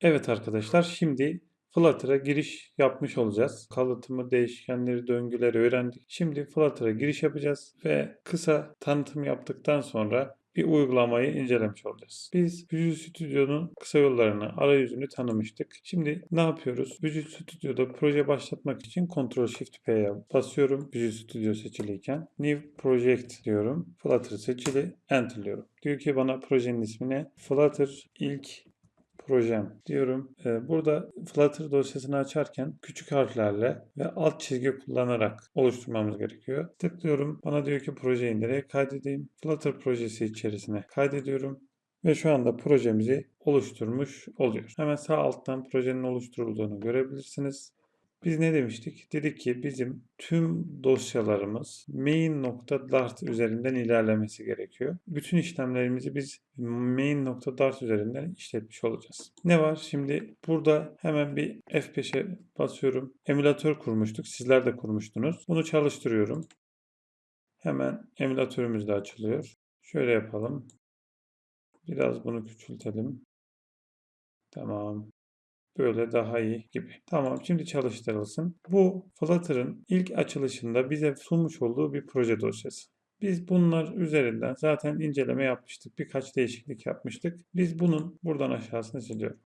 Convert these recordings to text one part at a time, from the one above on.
Evet arkadaşlar şimdi Flutter'a giriş yapmış olacağız. Kalıtımı, değişkenleri, döngüleri öğrendik. Şimdi Flutter'a giriş yapacağız ve kısa tanıtım yaptıktan sonra bir uygulamayı incelemiş olacağız. Biz Visual Studio'nun kısa yollarını, arayüzünü tanımıştık. Şimdi ne yapıyoruz? Visual Studio'da proje başlatmak için Ctrl Shift P'ye basıyorum. Visual Studio seçiliyken. New Project diyorum. Flutter seçili. Enter'lıyorum. Diyor ki bana projenin ismini Flutter ilk projem diyorum. Ee, Burada Flutter dosyasını açarken küçük harflerle ve alt çizgi kullanarak oluşturmamız gerekiyor. Tıklıyorum. Bana diyor ki projeyi nereye kaydedeyim? Flutter projesi içerisine kaydediyorum. Ve şu anda projemizi oluşturmuş oluyor. Hemen sağ alttan projenin oluşturulduğunu görebilirsiniz. Biz ne demiştik? Dedik ki bizim tüm dosyalarımız main.dart üzerinden ilerlemesi gerekiyor. Bütün işlemlerimizi biz main.dart üzerinden işletmiş olacağız. Ne var? Şimdi burada hemen bir F5'e basıyorum. Emülatör kurmuştuk. Sizler de kurmuştunuz. Bunu çalıştırıyorum. Hemen emülatörümüz de açılıyor. Şöyle yapalım. Biraz bunu küçültelim. Tamam. Böyle daha iyi gibi. Tamam şimdi çalıştırılsın. Bu Flutter'ın ilk açılışında bize sunmuş olduğu bir proje dosyası. Biz bunlar üzerinden zaten inceleme yapmıştık. Birkaç değişiklik yapmıştık. Biz bunun buradan aşağısını siliyoruz.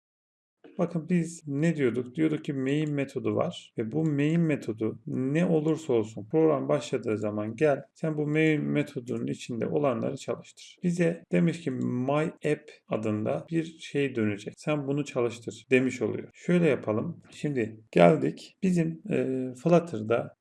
Bakın biz ne diyorduk? Diyorduk ki main metodu var ve bu main metodu ne olursa olsun program başladığı zaman gel sen bu main metodunun içinde olanları çalıştır. Bize demiş ki my app adında bir şey dönecek. Sen bunu çalıştır demiş oluyor. Şöyle yapalım. Şimdi geldik. Bizim e, Flutter'da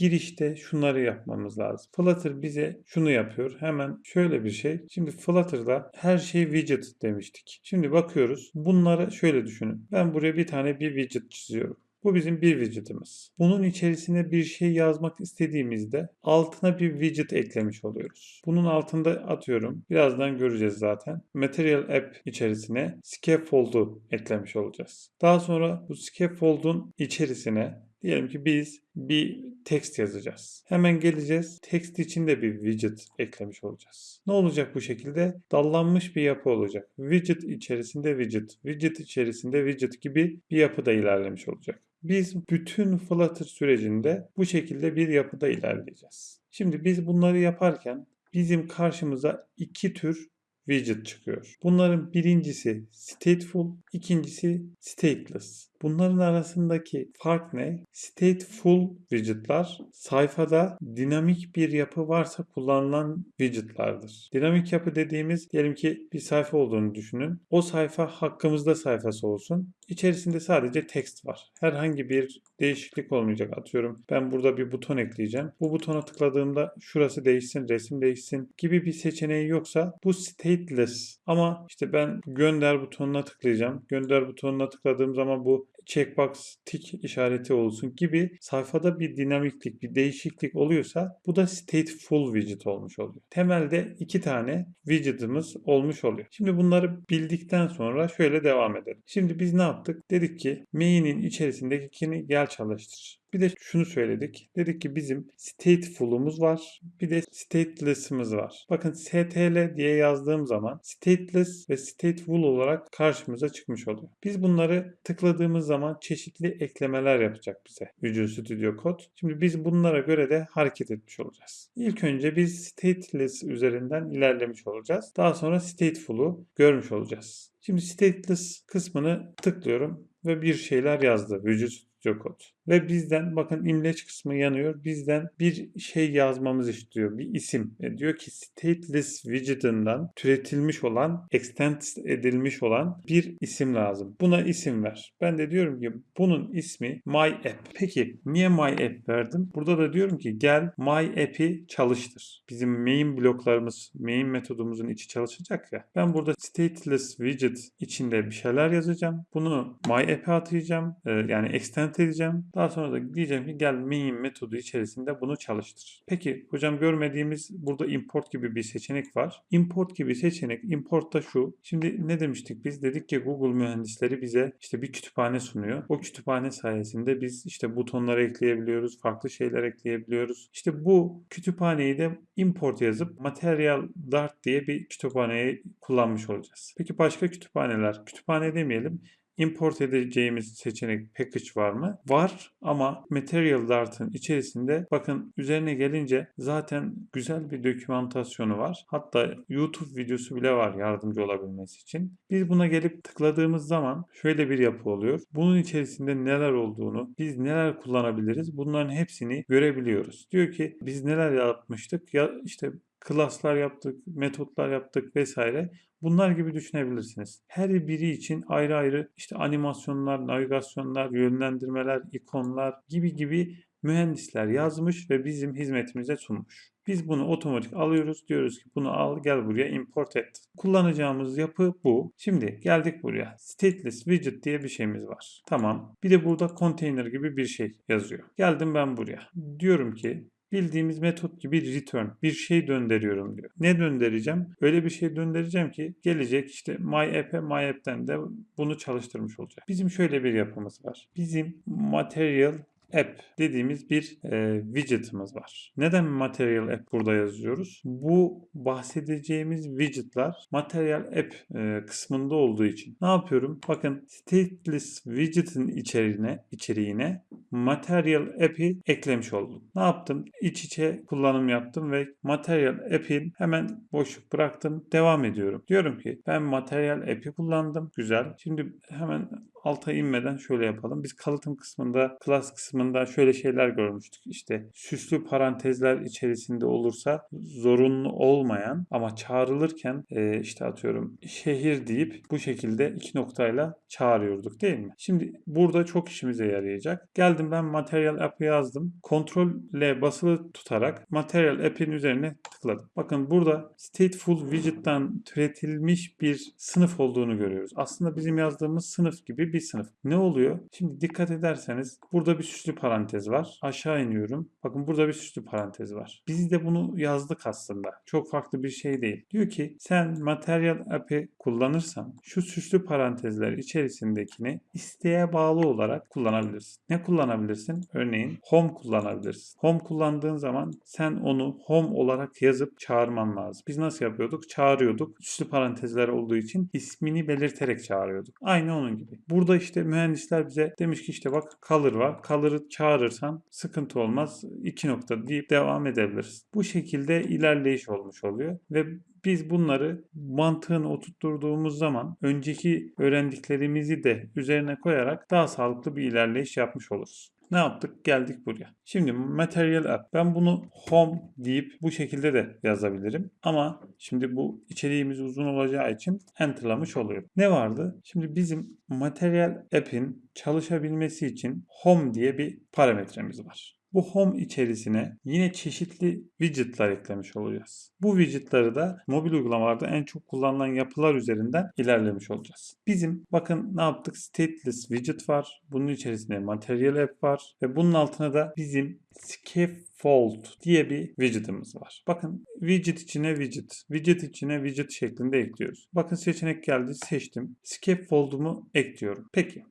girişte şunları yapmamız lazım. Flutter bize şunu yapıyor. Hemen şöyle bir şey. Şimdi Flutter'da her şey widget demiştik. Şimdi bakıyoruz. Bunları şöyle düşünün. Ben buraya bir tane bir widget çiziyorum. Bu bizim bir widget'ımız. Bunun içerisine bir şey yazmak istediğimizde altına bir widget eklemiş oluyoruz. Bunun altında atıyorum. Birazdan göreceğiz zaten. Material App içerisine scaffold'u eklemiş olacağız. Daha sonra bu scaffold'un içerisine Diyelim ki biz bir text yazacağız. Hemen geleceğiz. Text için de bir widget eklemiş olacağız. Ne olacak bu şekilde? Dallanmış bir yapı olacak. Widget içerisinde widget, widget içerisinde widget gibi bir yapıda ilerlemiş olacak. Biz bütün Flutter sürecinde bu şekilde bir yapıda ilerleyeceğiz. Şimdi biz bunları yaparken bizim karşımıza iki tür widget çıkıyor. Bunların birincisi stateful, ikincisi stateless. Bunların arasındaki fark ne? Stateful widget'lar sayfada dinamik bir yapı varsa kullanılan widget'lardır. Dinamik yapı dediğimiz diyelim ki bir sayfa olduğunu düşünün. O sayfa hakkımızda sayfası olsun. İçerisinde sadece text var. Herhangi bir değişiklik olmayacak. Atıyorum ben burada bir buton ekleyeceğim. Bu butona tıkladığımda şurası değişsin, resim değişsin gibi bir seçeneği yoksa bu stateless. Ama işte ben gönder butonuna tıklayacağım. Gönder butonuna tıkladığım zaman bu checkbox tik işareti olsun gibi sayfada bir dinamiklik, bir değişiklik oluyorsa bu da stateful widget olmuş oluyor. Temelde iki tane widget'ımız olmuş oluyor. Şimdi bunları bildikten sonra şöyle devam edelim. Şimdi biz ne yaptık? Dedik ki main'in içerisindekini gel çalıştır. Bir de şunu söyledik. Dedik ki bizim stateful'umuz var. Bir de stateless'ımız var. Bakın stl diye yazdığım zaman stateless ve stateful olarak karşımıza çıkmış oluyor. Biz bunları tıkladığımız zaman çeşitli eklemeler yapacak bize Visual Studio Code. Şimdi biz bunlara göre de hareket etmiş olacağız. İlk önce biz stateless üzerinden ilerlemiş olacağız. Daha sonra stateful'u görmüş olacağız. Şimdi stateless kısmını tıklıyorum ve bir şeyler yazdı Visual Studio Code. Ve bizden bakın imleç kısmı yanıyor. Bizden bir şey yazmamızı istiyor. Bir isim. E diyor ki stateless widget'ından türetilmiş olan, extend edilmiş olan bir isim lazım. Buna isim ver. Ben de diyorum ki bunun ismi my app. Peki niye my app verdim? Burada da diyorum ki gel my app'i çalıştır. Bizim main bloklarımız, main metodumuzun içi çalışacak ya. Ben burada stateless widget içinde bir şeyler yazacağım. Bunu my app'e atayacağım. E, yani extend edeceğim. Daha sonra da diyeceğim ki gel main metodu içerisinde bunu çalıştır. Peki hocam görmediğimiz burada import gibi bir seçenek var. Import gibi seçenek import da şu. Şimdi ne demiştik biz? Dedik ki Google mühendisleri bize işte bir kütüphane sunuyor. O kütüphane sayesinde biz işte butonları ekleyebiliyoruz, farklı şeyler ekleyebiliyoruz. İşte bu kütüphaneyi de import yazıp Material Dart diye bir kütüphaneyi kullanmış olacağız. Peki başka kütüphaneler? Kütüphane demeyelim import edeceğimiz seçenek package var mı? Var ama Material Dart'ın içerisinde bakın üzerine gelince zaten güzel bir dokümantasyonu var. Hatta YouTube videosu bile var yardımcı olabilmesi için. Biz buna gelip tıkladığımız zaman şöyle bir yapı oluyor. Bunun içerisinde neler olduğunu, biz neler kullanabiliriz bunların hepsini görebiliyoruz. Diyor ki biz neler yapmıştık? Ya işte klaslar yaptık, metotlar yaptık vesaire. Bunlar gibi düşünebilirsiniz. Her biri için ayrı ayrı işte animasyonlar, navigasyonlar, yönlendirmeler, ikonlar gibi gibi mühendisler yazmış ve bizim hizmetimize sunmuş. Biz bunu otomatik alıyoruz. Diyoruz ki bunu al gel buraya import et. Kullanacağımız yapı bu. Şimdi geldik buraya. Stateless widget diye bir şeyimiz var. Tamam. Bir de burada container gibi bir şey yazıyor. Geldim ben buraya. Diyorum ki bildiğimiz metot gibi return bir şey döndürüyorum diyor. Ne döndüreceğim? Öyle bir şey döndüreceğim ki gelecek işte MyApp'e MyApp'ten de bunu çalıştırmış olacak. Bizim şöyle bir yapımız var. Bizim material app dediğimiz bir e, widget'ımız var. Neden material app burada yazıyoruz? Bu bahsedeceğimiz widget'lar material app e, kısmında olduğu için. Ne yapıyorum? Bakın stateless widget'ın içeriğine, içeriğine material app'i eklemiş oldum. Ne yaptım? İç içe kullanım yaptım ve material app'in hemen boşluk bıraktım. Devam ediyorum. Diyorum ki ben material app'i kullandım. Güzel. Şimdi hemen alta inmeden şöyle yapalım. Biz kalıtım kısmında, class kısmında şöyle şeyler görmüştük. İşte süslü parantezler içerisinde olursa zorunlu olmayan ama çağrılırken e, işte atıyorum şehir deyip bu şekilde iki noktayla çağırıyorduk değil mi? Şimdi burada çok işimize yarayacak. Geldim ben Material App'ı yazdım. Ctrl L basılı tutarak Material App'in üzerine tıkladım. Bakın burada Stateful Widget'tan türetilmiş bir sınıf olduğunu görüyoruz. Aslında bizim yazdığımız sınıf gibi bir sınıf. Ne oluyor? Şimdi dikkat ederseniz burada bir süslü parantez var. Aşağı iniyorum. Bakın burada bir süslü parantez var. Biz de bunu yazdık aslında. Çok farklı bir şey değil. Diyor ki sen Material App'i kullanırsan şu süslü parantezler içerisindekini isteğe bağlı olarak kullanabilirsin. Ne kullanabilirsin? Örneğin home kullanabilirsin. Home kullandığın zaman sen onu home olarak yazıp çağırman lazım. Biz nasıl yapıyorduk? Çağırıyorduk. Süslü parantezler olduğu için ismini belirterek çağırıyorduk. Aynı onun gibi. Burada işte mühendisler bize demiş ki işte bak color var. Color'ı çağırırsan sıkıntı olmaz. İki nokta deyip devam edebiliriz. Bu şekilde ilerleyiş olmuş oluyor ve biz bunları mantığını oturtturduğumuz zaman önceki öğrendiklerimizi de üzerine koyarak daha sağlıklı bir ilerleyiş yapmış oluruz. Ne yaptık? Geldik buraya. Şimdi Material App. Ben bunu Home deyip bu şekilde de yazabilirim. Ama şimdi bu içeriğimiz uzun olacağı için enterlamış oluyorum. Ne vardı? Şimdi bizim Material App'in çalışabilmesi için Home diye bir parametremiz var. Bu home içerisine yine çeşitli widget'lar eklemiş olacağız. Bu widget'ları da mobil uygulamalarda en çok kullanılan yapılar üzerinden ilerlemiş olacağız. Bizim bakın ne yaptık? Stateless widget var. Bunun içerisinde Material App var ve bunun altına da bizim Scaffold diye bir widget'ımız var. Bakın widget içine widget, widget içine widget şeklinde ekliyoruz. Bakın seçenek geldi, seçtim. Scaffold'umu ekliyorum. Peki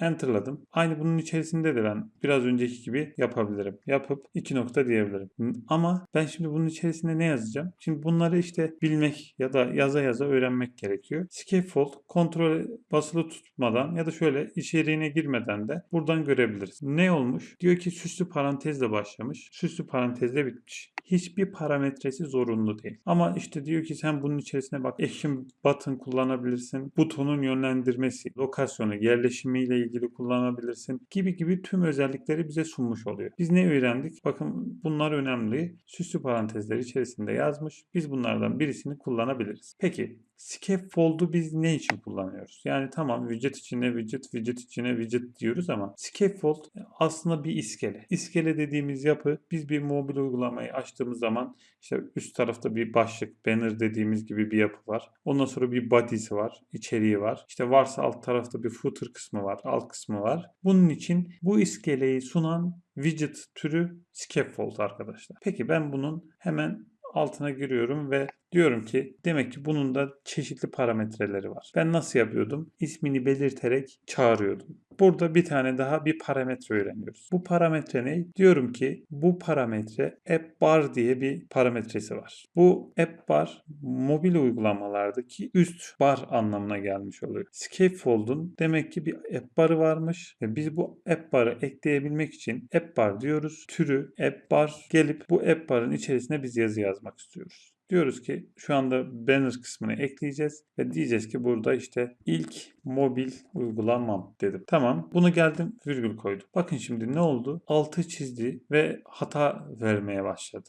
Enter'ladım. Aynı bunun içerisinde de ben biraz önceki gibi yapabilirim. Yapıp iki nokta diyebilirim. Ama ben şimdi bunun içerisinde ne yazacağım? Şimdi bunları işte bilmek ya da yaza yaza öğrenmek gerekiyor. Scaffold kontrol basılı tutmadan ya da şöyle içeriğine girmeden de buradan görebiliriz. Ne olmuş? Diyor ki süslü parantezle başlamış. Süslü parantezle bitmiş. Hiçbir parametresi zorunlu değil. Ama işte diyor ki sen bunun içerisine bak action button kullanabilirsin. Butonun yönlendirmesi, lokasyonu, yerleşimiyle ilgili kullanabilirsin gibi gibi tüm özellikleri bize sunmuş oluyor. Biz ne öğrendik? Bakın bunlar önemli. Süslü parantezler içerisinde yazmış. Biz bunlardan birisini kullanabiliriz. Peki scaffold'u biz ne için kullanıyoruz? Yani tamam widget içine widget, widget içine widget diyoruz ama scaffold aslında bir iskele. İskele dediğimiz yapı biz bir mobil uygulamayı açtığımız zaman işte üst tarafta bir başlık, banner dediğimiz gibi bir yapı var. Ondan sonra bir body'si var, içeriği var. İşte varsa alt tarafta bir footer kısmı var, alt kısmı var. Bunun için bu iskeleyi sunan widget türü scaffold arkadaşlar. Peki ben bunun hemen altına giriyorum ve diyorum ki demek ki bunun da çeşitli parametreleri var. Ben nasıl yapıyordum? İsmini belirterek çağırıyordum. Burada bir tane daha bir parametre öğreniyoruz. Bu parametre ne? Diyorum ki bu parametre app bar diye bir parametresi var. Bu app bar mobil uygulamalardaki üst bar anlamına gelmiş oluyor. Scaffold'un demek ki bir app barı varmış ve biz bu app barı ekleyebilmek için app bar diyoruz. Türü app bar gelip bu app barın içerisine biz yazı yazmak istiyoruz. Diyoruz ki şu anda banner kısmını ekleyeceğiz ve diyeceğiz ki burada işte ilk mobil uygulamam dedim. Tamam bunu geldim virgül koydum. Bakın şimdi ne oldu? Altı çizdi ve hata vermeye başladı.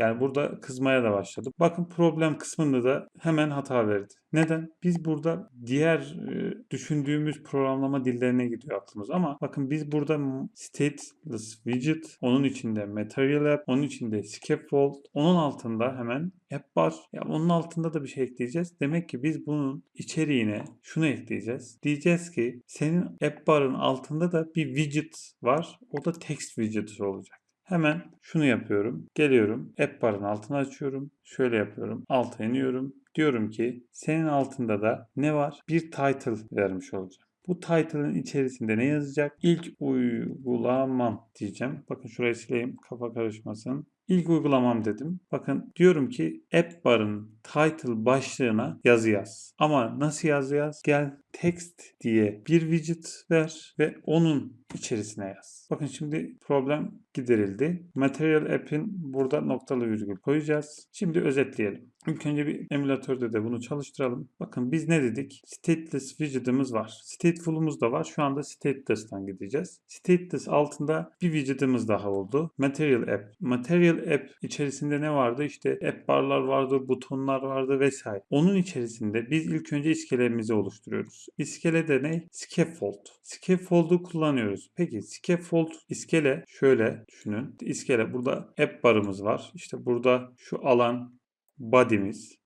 Yani burada kızmaya da başladı. Bakın problem kısmında da hemen hata verdi. Neden? Biz burada diğer e, düşündüğümüz programlama dillerine gidiyor aklımız ama bakın biz burada stateless widget, onun içinde material app, onun içinde scaffold, onun altında hemen app var. Ya onun altında da bir şey ekleyeceğiz. Demek ki biz bunun içeriğine şunu ekleyeceğiz. Diyeceğiz ki senin app barın altında da bir widget var. O da text widget olacak. Hemen şunu yapıyorum. Geliyorum. App barın altını açıyorum. Şöyle yapıyorum. Alta iniyorum. Diyorum ki senin altında da ne var? Bir title vermiş olacağım. Bu title'ın içerisinde ne yazacak? İlk uygulamam diyeceğim. Bakın şurayı sileyim kafa karışmasın. İlk uygulamam dedim. Bakın diyorum ki app barın title başlığına yazı yaz. Ama nasıl yazı yaz? Gel text diye bir widget ver ve onun içerisine yaz. Bakın şimdi problem giderildi. Material app'in burada noktalı virgül koyacağız. Şimdi özetleyelim. İlk önce bir emülatörde de bunu çalıştıralım. Bakın biz ne dedik? Stateless widget'ımız var. Stateful'umuz da var. Şu anda stateless'tan gideceğiz. Stateless altında bir widget'ımız daha oldu. Material app. Material app içerisinde ne vardı? İşte app barlar vardı, butonlar vardı vesaire. Onun içerisinde biz ilk önce iskelemizi oluşturuyoruz. İskelede ne? Scaffold. Scaffold'u kullanıyoruz. Peki scaffold iskele şöyle düşünün. İskele burada app barımız var. İşte burada şu alan body'miz,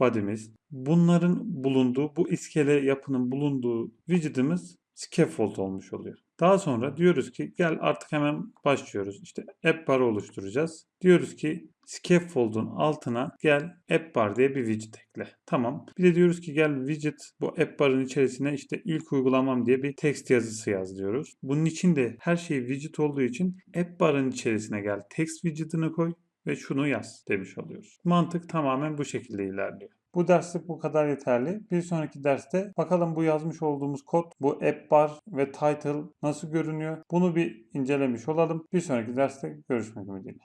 body'miz. Bunların bulunduğu, bu iskele yapının bulunduğu widget'ımız scaffold olmuş oluyor. Daha sonra diyoruz ki gel artık hemen başlıyoruz. İşte app bar oluşturacağız. Diyoruz ki scaffold'un altına gel app bar diye bir widget ekle. Tamam. Bir de diyoruz ki gel widget bu app barın içerisine işte ilk uygulamam diye bir text yazısı yaz diyoruz. Bunun için de her şey widget olduğu için app barın içerisine gel text widget'ını koy ve şunu yaz demiş oluyoruz. Mantık tamamen bu şekilde ilerliyor. Bu derslik bu kadar yeterli. Bir sonraki derste bakalım bu yazmış olduğumuz kod, bu app bar ve title nasıl görünüyor? Bunu bir incelemiş olalım. Bir sonraki derste görüşmek ümidiyle.